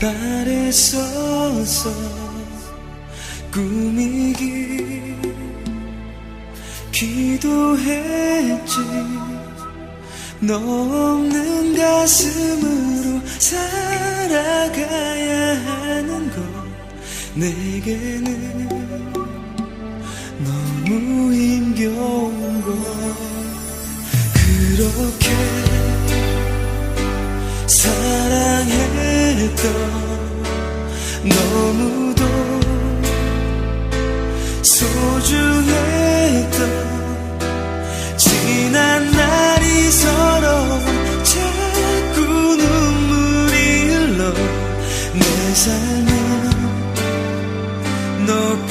바랬었어 꿈이기 기도했지. 너 없는 가슴으로 살아가야 하는 것 내게는 너무 힘겨운 것. 그렇게 했던 너무도 소중했던 지난 날이 서로 자꾸 눈물이 흘러 내 삶은 너